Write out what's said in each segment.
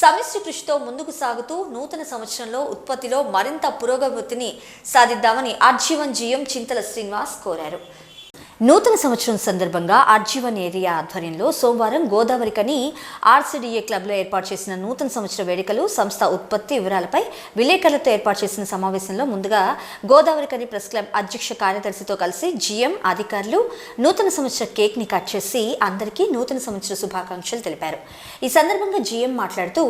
సమిష్టి కృషితో ముందుకు సాగుతూ నూతన సంవత్సరంలో ఉత్పత్తిలో మరింత పురోగతిని సాధిద్దామని RG one GM Chintala Srinivas కోరారు. నూతన సంవత్సరం సందర్భంగా ఆర్జీవన్ ఏరియా ఆధ్వర్యంలో సోమవారం గోదావరికని ఆర్సీడీఏ క్లబ్లో ఏర్పాటు చేసిన నూతన సంవత్సర వేడుకలు సంస్థ ఉత్పత్తి వివరాలపై విలేకరులతో ఏర్పాటు చేసిన సమావేశంలో ముందుగా గోదావరికని ప్రెస్ క్లబ్ అధ్యక్ష కార్యదర్శితో కలిసి జీఎం అధికారులు నూతన సంవత్సర కేక్ని కట్ చేసి అందరికీ నూతన సంవత్సర శుభాకాంక్షలు తెలిపారు. ఈ సందర్భంగా జీఎం మాట్లాడుతూ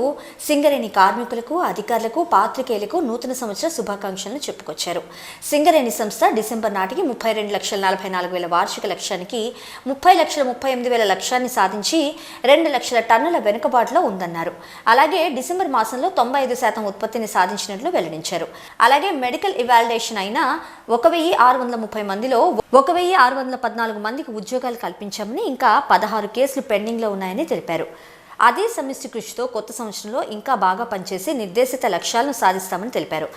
సింగరేణి కార్మికులకు అధికారులకు పాత్రికేయులకు నూతన సంవత్సర శుభాకాంక్షలను చెప్పుకొచ్చారు. సింగరేణి సంస్థ డిసెంబర్ నాటికి ముప్పై రెండు లక్షల నలభై నాలుగు వేల వార్షిక లక్ష్యానికి ముప్పై లక్షల ముప్పై ఎనిమిది వేల లక్ష్యాన్ని సాధించి రెండు లక్షల టన్నుల వెనుకబాటులో ఉందన్నారు. అలాగే డిసెంబర్ మాసంలో తొంభై ఐదు శాతం ఉత్పత్తిని సాధించినట్లు వెల్లడించారు. అలాగే మెడికల్ ఇవాల్యుయేషన్ అయిన ఒక వెయ్యి ఆరు వందల ముప్పై మందిలో ఒక వెయ్యి ఆరు వందల పద్నాలుగు మందికి ఉద్యోగాలు కల్పించామని ఇంకా పదహారు కేసులు పెండింగ్లో ఉన్నాయని తెలిపారు. అదే సమిష్టి కృషితో కొత్త సంవత్సరంలో ఇంకా బాగా పనిచేసి నిర్దేశిత లక్ష్యాలను సాధిస్తామని తెలిపారు.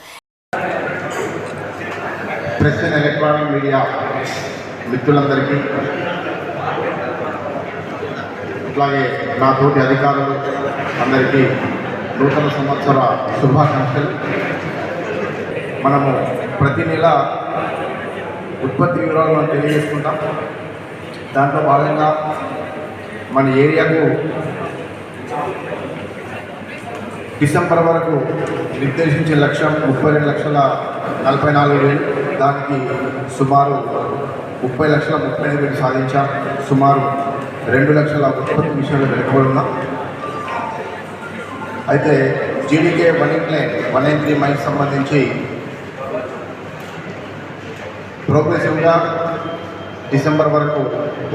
ప్రెస్ అండ్ ఎలక్ట్రానిక్ మీడియా మిత్రులందరికీ. అట్లాగే నా తోటి అధికారులు అందరికీ నూతన సంవత్సర శుభాకాంక్షలు. మనము ప్రతి నెల ఉత్పత్తి వివరాలను తెలియజేసుకుంటాం. దాంట్లో భాగంగా మన ఏరియాకు డిసెంబర్ వరకు నిర్దేశించే లక్ష్యం ముప్పై రెండు లక్షల నలభై నాలుగు వేలు దానికి సుమారు ముప్పై లక్షల ముప్పై ఐదు వేలు సాధించాం. సుమారు రెండు లక్షల ఉత్పత్తి విషయంలో వెనుకబడి ఉన్నాం అయితే GDK one eight nine one eight three miles సంబంధించి ప్రోగ్రెసివ్గా డిసెంబర్ వరకు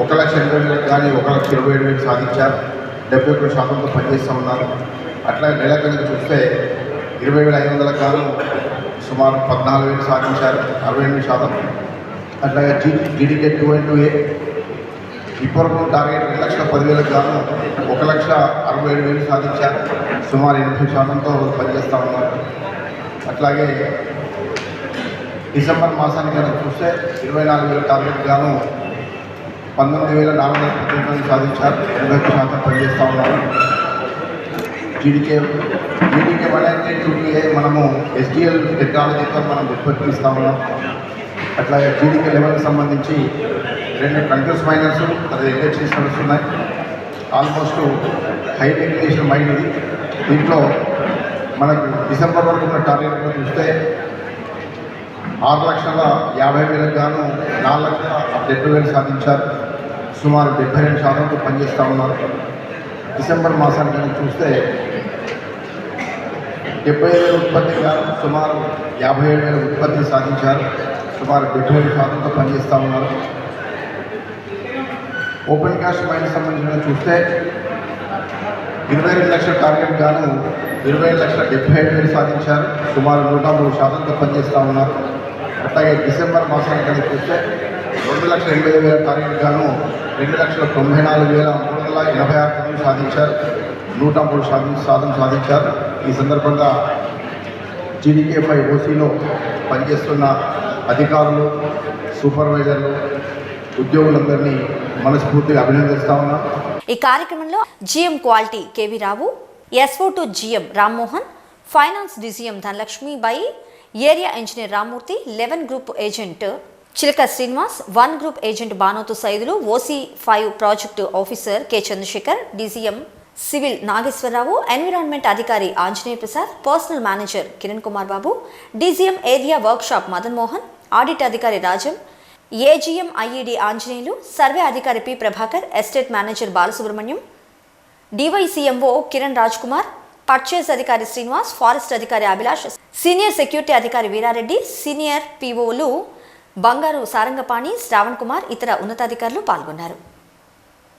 ఒక లక్ష ఎనభై వేలకు కానీ ఒక లక్ష ఇరవై ఏడు వేలు సాధించారు డెబ్బై ఒకటి శాతంతో పనిచేస్తూ ఉన్నారు అట్లా నెల కనుక చూస్తే ఇరవై వేల ఐదు వందలకు గాను సుమారు పద్నాలుగు వేలు సాధించారు. అరవై ఎనిమిది శాతం. అట్లాగే G GDK two and two A ఇప్పటివరకు టార్గెట్ రెండు లక్షల పదివేలకు గాను ఒక లక్ష అరవై ఏడు వేలు సాధించారు. సుమారు ఎనభై శాతంతో పనిచేస్తూ ఉన్నారు. అట్లాగే డిసెంబర్ మాసానికి కనుక చూస్తే ఇరవై నాలుగు వేల టార్గెట్ గాను పంతొమ్మిది వేల నాలుగు వందల పద్దెనిమిది సాధించారు. ఎనభై ఒక్క శాతం పనిచేస్తూ ఉన్నారు. జీడీకే జీడీకే వన్ అంటే టూ మనము ఎస్డిఎల్ టెక్నాలజీతో మనం ఉత్పత్తి ఉన్నాం. అట్లాగే జీడీకే లెవెల్కి సంబంధించి రెండు కంట్రోల్స్ మైనర్స్ అది ఇండస్ట్రీస్ నడుస్తున్నాయి. ఆల్మోస్ట్ హై టెక్నికేషన్ మైండ్ ఇది. దీంట్లో మనకు డిసెంబర్ వరకు ఉన్న టార్గెట్ చూస్తే ఆరు లక్షల యాభై వేలకు గాను నాలుగు లక్షల డెబ్బై వేలు సాధించారు. సుమారు డెబ్బై రెండు శాతంతో పనిచేస్తూ ఉన్నారు. డిసెంబర్ మాసానికి కనుక చూస్తే డెబ్బై వేల ఉత్పత్తి గాను సుమారు యాభై ఏడు వేల ఉత్పత్తి సాధించారు. సుమారు డెబ్బై ఏడు శాతంతో పనిచేస్తూ ఉన్నారు. ఓపెన్ కాస్ట్ మైండ్ సంబంధించిన చూస్తే ఇరవై రెండు లక్షల టార్గెట్ గాను ఇరవై ఐదు లక్షల డెబ్బై ఏడు వేలు సాధించారు. సుమారు నూట మూడు శాతంతో పనిచేస్తూ ఉన్నారు. అట్లాగే డిసెంబర్ మాసానికి కనుక చూస్తే రెండు లక్షల ఎనభై వేల టార్గెట్ గాను రెండు లక్షల తొంభై నాలుగు వేల మూడు వందల ఎనభై ఆరు టన్నులు సాధించారు. నూట మూడు సాధి సాధన సాధించారు. ఈ సందర్భంగా జీడీకే ఫైవ్ ఓసీలో పనిచేస్తున్న అధికారులు సూపర్వైజర్లు ఉద్యోగులందరినీ మనస్ఫూర్తిగా అభినందిస్తా ఉన్నాను ఈ కార్యక్రమంలో GM quality KV Rao SO to GM Rammohan finance DGM Dhanalakshmi Bai area engineer Rammurthy eleven group agent Chilaka Srinivas one group agent Banothu Saidulu OC five project officer K Chandrasekhar DGM civil Nageswararao environment అధికారి Anjaneya Prasad personal manager Kiran Kumar Babu DGM area workshop Madan Mohan audit అధికారి Rajam AGM IED Anjaneyulu survey అధికారి P Prabhakar estate manager Balasubramanyam DYCMO Kiran Raj Kumar purchase అధికారి Srinivas forest అధికారి Abhilash senior security అధికారి Veerareddy senior పీఓలు బంగారు సారంగపాణి శ్రావణ్ కుమార్ ఇతర ఉన్నతాధికారులు పాల్గొన్నారు.